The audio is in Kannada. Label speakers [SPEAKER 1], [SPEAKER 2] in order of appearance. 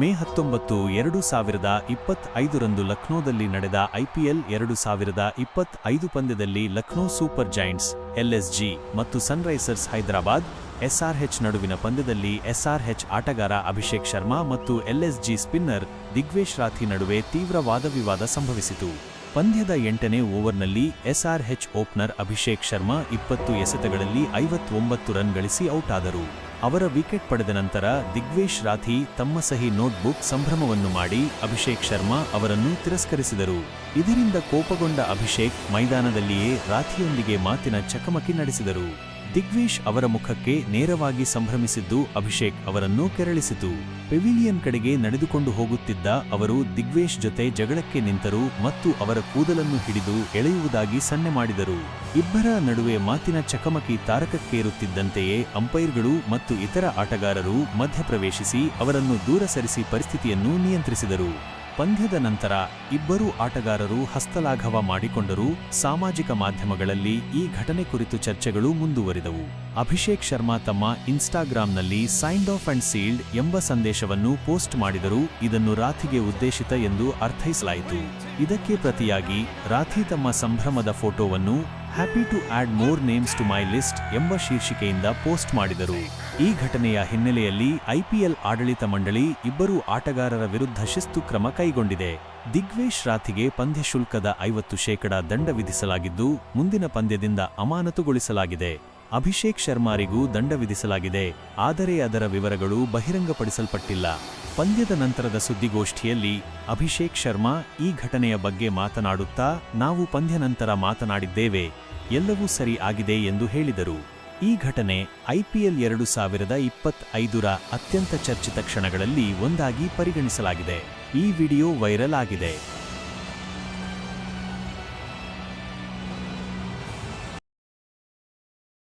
[SPEAKER 1] ಮೇ ಹತ್ತೊಂಬತ್ತು ಎರಡು ಸಾವಿರದ ಇಪ್ಪತ್ತೈದರಂದು ಲಕ್ನೋದಲ್ಲಿ ನಡೆದ ಐಪಿಎಲ್ ಎರಡು ಸಾವಿರದ ಇಪ್ಪತ್ತೈದು ಪಂದ್ಯದಲ್ಲಿ ಲಕ್ನೋ ಸೂಪರ್ ಜೈಂಟ್ಸ್ ಎಲ್ಎಸ್ಜಿ ಮತ್ತು ಸನ್ರೈಸರ್ಸ್ ಹೈದರಾಬಾದ್ ಎಸ್ಆರ್ಹೆಚ್ ನಡುವಿನ ಪಂದ್ಯದಲ್ಲಿ ಎಸ್ಆರ್ಹೆಚ್ ಆಟಗಾರ ಅಭಿಷೇಕ್ ಶರ್ಮಾ ಮತ್ತು ಎಲ್ಎಸ್ಜಿ ಸ್ಪಿನ್ನರ್ ದಿಗ್ವೇಶ್ ರಾಥಿ ನಡುವೆ ತೀವ್ರ ವಾದವಿವಾದ ಸಂಭವಿಸಿತು. ಪಂದ್ಯದ ಎಂಟನೇ ಓವರ್ನಲ್ಲಿ ಎಸ್ಆರ್ಹೆಚ್ ಓಪನರ್ ಅಭಿಷೇಕ್ ಶರ್ಮಾ ಇಪ್ಪತ್ತು ಎಸೆತಗಳಲ್ಲಿ ಐವತ್ತೊಂಬತ್ತು ರನ್ ಗಳಿಸಿ ಔಟ್ ಆದರು ಅವರ ವಿಕೆಟ್ ಪಡೆದ ನಂತರ ದಿಗ್ವೇಶ್ ರಾಥಿ ತಮ್ಮ ಸಹಿ ನೋಟ್ಬುಕ್ ಸಂಭ್ರಮವನ್ನು ಮಾಡಿ ಅಭಿಷೇಕ್ ಶರ್ಮಾ ಅವರನ್ನು ತಿರಸ್ಕರಿಸಿದರು. ಇದರಿಂದ ಕೋಪಗೊಂಡ ಅಭಿಷೇಕ್ ಮೈದಾನದಲ್ಲಿಯೇ ರಾಥಿಯೊಂದಿಗೆ ಮಾತಿನ ಚಕಮಕಿ ನಡೆಸಿದರು. ದಿಗ್ವೇಶ್ ಅವರ ಮುಖಕ್ಕೆ ನೇರವಾಗಿ ಸಂಭ್ರಮಿಸಿದ್ದು ಅಭಿಷೇಕ್ ಅವರನ್ನು ಕೆರಳಿಸಿತು. ಪೆವಿಲಿಯನ್ ಕಡೆಗೆ ನಡೆದುಕೊಂಡು ಹೋಗುತ್ತಿದ್ದ ಅವರು ದಿಗ್ವೇಶ್ ಜೊತೆ ಜಗಳಕ್ಕೆ ನಿಂತರು ಮತ್ತು ಅವರ ಕೂದಲನ್ನು ಹಿಡಿದು ಎಳೆಯುವುದಾಗಿ ಸನ್ನೆ ಮಾಡಿದರು. ಇಬ್ಬರ ನಡುವೆ ಮಾತಿನ ಚಕಮಕಿ ತಾರಕಕ್ಕೇರುತ್ತಿದ್ದಂತೆಯೇ ಅಂಪೈರ್ಗಳು ಮತ್ತು ಇತರ ಆಟಗಾರರು ಮಧ್ಯಪ್ರವೇಶಿಸಿ ಅವರನ್ನು ದೂರ ಸರಿಸಿ ಪರಿಸ್ಥಿತಿಯನ್ನು ನಿಯಂತ್ರಿಸಿದರು. ಪಂದ್ಯದ ನಂತರ ಇಬ್ಬರೂ ಆಟಗಾರರು ಹಸ್ತಲಾಘವ ಮಾಡಿಕೊಂಡರೂ ಸಾಮಾಜಿಕ ಮಾಧ್ಯಮಗಳಲ್ಲಿ ಈ ಘಟನೆ ಕುರಿತು ಚರ್ಚೆಗಳು ಮುಂದುವರಿದವು. ಅಭಿಷೇಕ್ ಶರ್ಮಾ ತಮ್ಮ ಇನ್ಸ್ಟಾಗ್ರಾಂನಲ್ಲಿ ಸೈನ್ಡ್ ಆಫ್ ಅಂಡ್ ಸೀಲ್ಡ್ ಎಂಬ ಸಂದೇಶವನ್ನು ಪೋಸ್ಟ್ ಮಾಡಿದರು ಇದನ್ನು ರಾಥಿಗೆ ಉದ್ದೇಶಿತ ಎಂದು ಅರ್ಥೈಸಲಾಯಿತು. ಇದಕ್ಕೆ ಪ್ರತಿಯಾಗಿ ರಾಥಿ ತಮ್ಮ ಸಂಭ್ರಮದ ಫೋಟೋವನ್ನು happy to add more names to my list ಎಂಬ ಶೀರ್ಷಿಕೆಯಿಂದ ಪೋಸ್ಟ್ ಮಾಡಿದರು. ಈ ಘಟನೆಯ ಹಿನ್ನೆಲೆಯಲ್ಲಿ ಐಪಿಎಲ್ ಆಡಳಿತ ಮಂಡಳಿ ಇಬ್ಬರು ಆಟಗಾರರ ವಿರುದ್ಧ ಶಿಸ್ತು ಕ್ರಮ ಕೈಗೊಂಡಿದೆ. ದಿಗ್ವೇಶ್ ರಾಥಿಗೆ ಪಂದ್ಯ ಶುಲ್ಕದ ಐವತ್ತು ಶೇಕಡ ದಂಡ ವಿಧಿಸಲಾಗಿದ್ದು, ಮುಂದಿನ ಪಂದ್ಯದಿಂದ ಅಮಾನತುಗೊಳಿಸಲಾಗಿದೆ. ಅಭಿಷೇಕ್ ಶರ್ಮಾರಿಗೂ ದಂಡ ವಿಧಿಸಲಾಗಿದೆ, ಆದರೆ ಅದರ ವಿವರಗಳು ಬಹಿರಂಗಪಡಿಸಲ್ಪಟ್ಟಿಲ್ಲ. ಪಂದ್ಯದ ನಂತರದ ಸುದ್ದಿಗೋಷ್ಠಿಯಲ್ಲಿ ಅಭಿಷೇಕ್ ಶರ್ಮಾ ಈ ಘಟನೆಯ ಬಗ್ಗೆ ಮಾತನಾಡುತ್ತಾ ನಾವು ಪಂದ್ಯ ನಂತರ ಮಾತನಾಡಿದ್ದೇವೆ, ಎಲ್ಲವೂ ಸರಿ ಆಗಿದೆ ಎಂದು ಹೇಳಿದರು. ಈ ಘಟನೆ ಐಪಿಎಲ್ ಎರಡು ಸಾವಿರದ ಇಪ್ಪತ್ತೈದರ ಅತ್ಯಂತ ಚರ್ಚಿತ ಕ್ಷಣಗಳಲ್ಲಿ ಒಂದಾಗಿ ಪರಿಗಣಿಸಲಾಗಿದೆ. ಈ ವಿಡಿಯೋ ವೈರಲ್ ಆಗಿದೆ.